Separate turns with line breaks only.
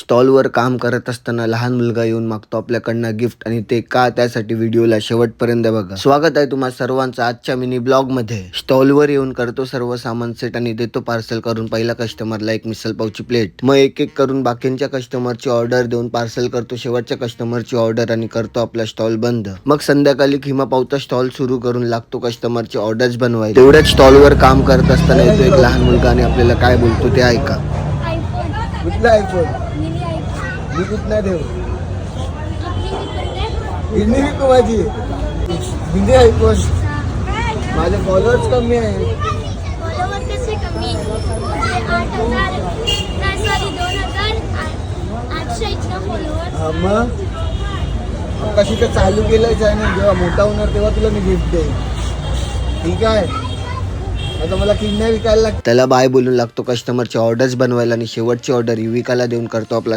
स्टॉलवर काम करत असताना लहान मुलगा येऊन मागतो आपल्याकडनं गिफ्ट आणि ते का त्यासाठी व्हिडिओला शेवटपर्यंत बघा. स्वागत आहे तुम्हा सर्वांचं आजच्या मिनी ब्लॉगमध्ये स्टॉलवर येऊन करतो सर्व सामान सेट आणि देतो पार्सल करून पहिल्या कस्टमरला एक मिसल पावची प्लेट. मग एक एक करून बाकींच्या कस्टमरची ऑर्डर देऊन पार्सल करतो शेवटच्या कस्टमरची ऑर्डर आणि करतो आपला स्टॉल बंद. मग संध्याकाळी खिमा पावता स्टॉल सुरू करून लागतो कस्टमरची ऑर्डर्स बनवायला. तेवढ्याच स्टॉलवर काम करत असताना येतो एक लहान मुलगा आणि आपल्याला काय बोलतो ते ऐका.
कुठला आयफोन मी कुठला
आपली
हिंदी विकू माझी हिंदी आयफोन माझे फॉलोअर्स कमी आहेत.
कमी? म्हणजे
मग? कशी तर चालू केलं चॅनल जेव्हा मोठा होणार तेव्हा तुला मी गिफ्ट देईन. ठीक आहे? आता मला विकायला
त्याला बाय बोलून लागतो कस्टमरची ऑर्डर्स बनवायला आणि शेवटची ऑर्डर युविकाला देऊन करतो आपला